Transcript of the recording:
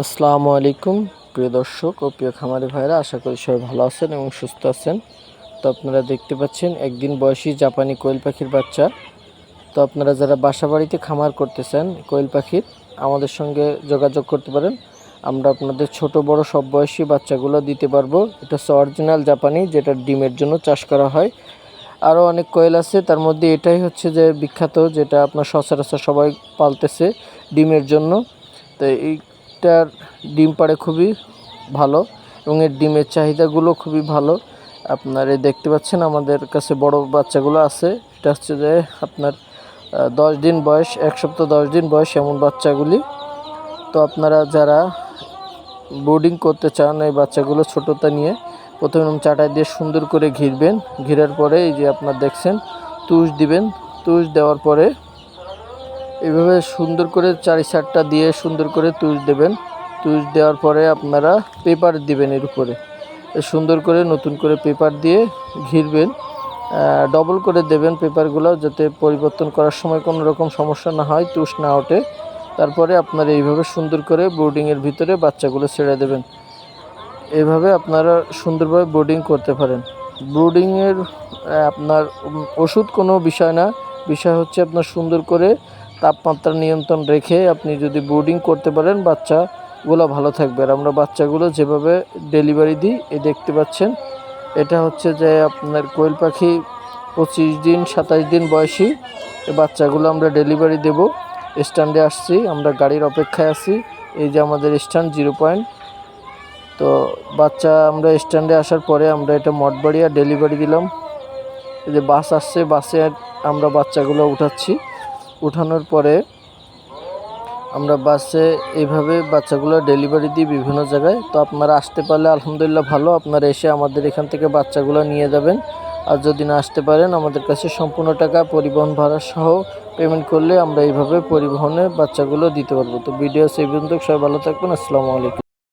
আসসালামু আলাইকুম, প্রিয় দর্শক ও প্রিয় খামারি ভাইরা আশা করি সবাই ভালো আছেন এবং সুস্থ আছেন। তো আপনারা দেখতে পাচ্ছেন, একদিন বয়সী জাপানি কোয়েল পাখির বাচ্চা। তো আপনারা যারা বাসা বাড়িতে খামার করতেছেন কোয়েল পাখির, আমাদের সঙ্গে যোগাযোগ করতে পারেন। আমরা আপনাদের ছোট, বড়, সব বয়সী বাচ্চাগুলো দিতে পারব। এটা হচ্ছে অরিজিনাল জাপানি, যেটা ডিমের জন্য চাষ করা হয়। আরও অনেক কোয়েল আছে, তার মধ্যে এটাই হচ্ছে যে বিখ্যাত, যেটা আপনার সচরাচর সবাই পালতেছে ডিমের জন্য। তো এইটার ডিম পাড়ে খুবই ভালো এবং এর ডিমের চাহিদাগুলো খুবই ভালো। আপনার এই দেখতে পাচ্ছেন আমাদের কাছে বড় বাচ্চাগুলো আছে। এটা হচ্ছে যে আপনার দশ দিন বয়স, এক সপ্তাহ দশ দিন বয়স এমন বাচ্চাগুলি। তো আপনারা যারা বোর্ডিং করতে চান এই বাচ্চাগুলো ছোটোটা নিয়ে, প্রথমে চাটাই দিয়ে সুন্দর করে ঘিরবেন। ঘিরার পরে এই যে আপনার দেখছেন, তুষ দিবেন। তুষ দেওয়ার পরে এইভাবে সুন্দর করে চারি সারটা দিয়ে সুন্দর করে তুষ দেবেন। তুষ দেওয়ার পরে আপনারা পেপার দিবেন এর উপরে। সুন্দর করে নতুন করে পেপার দিয়ে ঘিরবেন। ডবল করে দেবেন পেপারগুলো যাতে পরিবর্তন করার সময় কোনো রকম সমস্যা না হয়, তুষ না ওঠে। তারপরে আপনারা এইভাবে সুন্দর করে বোর্ডিংয়ের ভিতরে বাচ্চাগুলো ছেড়ে দেবেন। এভাবে আপনারা সুন্দরভাবে বোর্ডিং করতে পারেন। ব্রুডিংয়ের আপনার ওষুধ কোনো বিষয় না। বিষয় হচ্ছে আপনার সুন্দর করে তাপমাত্রা নিয়ন্ত্রণ রেখে আপনি যদি ব্রুডিং করতে পারেন, বাচ্চাগুলো ভালো থাকবে। আর আমরা বাচ্চাগুলো যেভাবে ডেলিভারি দিই এই দেখতে পাচ্ছেন, এটা হচ্ছে যে আপনার কোয়েল পাখি পঁচিশ দিন, সাতাশ দিন বয়সী বাচ্চাগুলো আমরা ডেলিভারি দেব। স্ট্যান্ডে আসছি, আমরা গাড়ির অপেক্ষায় আছি, এই যে আমাদের স্ট্যান্ড জিরো পয়েন্ট তো বাচ্চা আমরা স্ট্যান্ডে আসার পরে আমরা এটা মঠবাড়িয়া ডেলিভারি দিলাম। এই যে বাস আসছে, বাসে আমরা বাচ্চাগুলো উঠাচ্ছি। উঠানোর পরে আমরা বাসে এইভাবে বাচ্চাগুলো ডেলিভারি দিই বিভিন্ন জায়গায়। তো আপনারা আসতে পারলে আলহামদুলিল্লাহ ভালো। আপনারা এসে আমাদের এখান থেকে বাচ্চাগুলো নিয়ে যাবেন। আর যদি না আসতে পারেন, আমাদের কাছে সম্পূর্ণ টাকা পরিবহন ভাড়া সহ পেমেন্ট করলে আমরা এইভাবে পরিবহনে বাচ্চাগুলো দিতে পারব। তো ভিডিও সেই পর্যন্ত। সবাই ভালো থাকবেন। আসসালামু আলাইকুম।